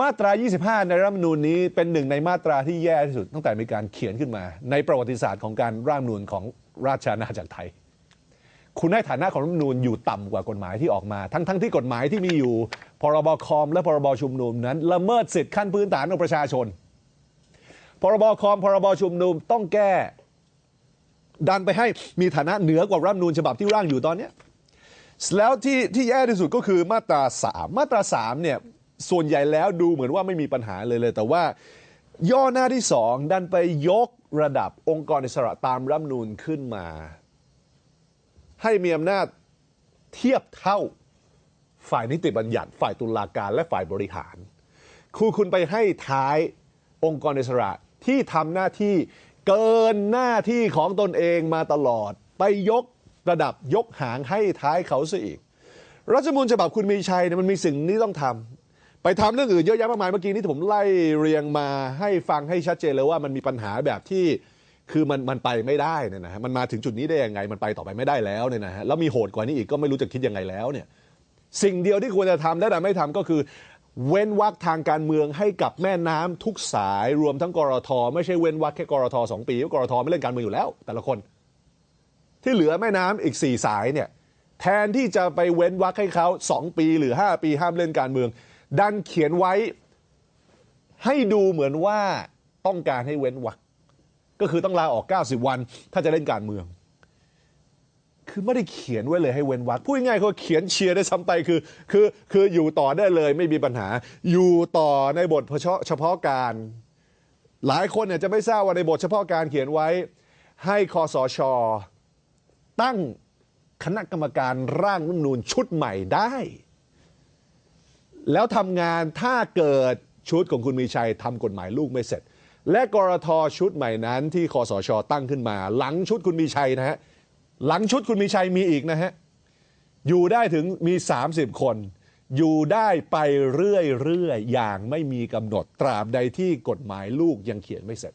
มาตรา 25 ในรัฐธรรมนูญนี้เป็นหนึ่งในมาตราที่แย่ที่สุด ตั้งแต่มีการเขียนขึ้นมา ในประวัติศาสตร์ของการร่างรัฐธรรมนูญของราชอาณาจักรไทย คุณให้ฐานะของรัฐธรรมนูญอยู่ต่ำกว่ากฎหมายที่ออกมา ทั้งทั้งที่กฎหมายที่มีอยู่ พรบคอม และพรบชุมนุมนั้น ละเมิดสิทธิขั้นพื้นฐานของประชาชน พรบคอม พรบชุมนุมต้องแก้ ดันไปให้มีฐานะเหนือกว่ารัฐธรรมนูญฉบับที่ร่างอยู่ตอนเนี้ยแล้วที่ที่แย่ที่สุดก็คือมาตรา 3 มาตรา3เนี่ย ส่วนใหญ่แล้วดูเหมือนว่าไม่มีปัญหาเลยเลย แต่ว่าย่อหน้าที่ 2 ดันไปยกระดับองค์กรอิสระตามรัฐนูญขึ้นมา ให้มีอำนาจเทียบเท่าฝ่ายนิติบัญญัติ ฝ่ายตุลาการและฝ่ายบริหารคือคุณไปให้ท้ายองค์กรอิสระที่ทำหน้าที่เกินหน้าที่ของตนเองมาตลอด ไปยกระดับยกหางให้ท้ายเขาซะอีกรัฐมนูญฉบับคุณมีชัยเนี่ยมันมีสิ่งนี้ต้องทำ ไปทำเรื่องอื่นเยอะแยะมากมายเมื่อกี้นี้ที่ผมไล่เรียงมาให้ฟังให้ชัดเจนเลยว่ามันมีปัญหาแบบที่คือมันมันไปไม่ได้เนี่ยนะฮะมันมาถึงจุดนี้ได้ยังไง มันไปต่อไปไม่ได้แล้วเนี่ยนะฮะแล้วมีโหดกว่านี้อีกก็ไม่รู้จะคิดยังไงแล้วเนี่ยสิ่งเดียวที่ควรจะทำและแต่ไม่ทำก็คือ เว้นวรรคทางการเมืองให้กับแม่น้ำทุกสายรวมทั้งกรทไม่ใช่เว้นวรรคแค่กรทสองปีเพราะกรทไม่เล่นการเมืองอยู่แล้ว แต่ละคน ที่เหลือแม่น้ำอีกสี่สายเนี่ยแทนที่จะไปเว้นวรรคให้เขาสองปีหรือห้าปีห้ามเล่นการเมือง ดันเขียนไว้ให้ดูเหมือนว่าต้องการให้เว้นวรรคก็คือต้องลาออก 90 วัน ถ้าจะเล่นการเมือง คือไม่ได้เขียนไว้เลยให้เว้นวรรคพูดง่ายๆเขาเขียนเชียร์ได้ซ้ำไปคือคือคืออยู่ต่อได้เลยไม่มีปัญหา อยู่ต่อในบทเฉพาะการ หลายคนเนี่ยจะไม่ทราบว่าในบทเฉพาะการเขียนไว้ให้คอสช ตั้งคณะกรรมการร่างรัฐมนูญชุดใหม่ได้ แล้วทำงานถ้าเกิดชุดของคุณมีชัยทำกฎหมายลูกไม่เสร็จ และกรทชุดใหม่นั้นที่คอสชตั้งขึ้นมา หลังชุดคุณมีชัยนะฮะหลังชุดคุณมีชัยมีอีกนะฮะอยู่ได้ถึงมี 30 คน อยู่ได้ไปเรื่อยๆอย่างไม่มีกำหนดตราบใดที่กฎหมายลูกยังเขียนไม่เสร็จ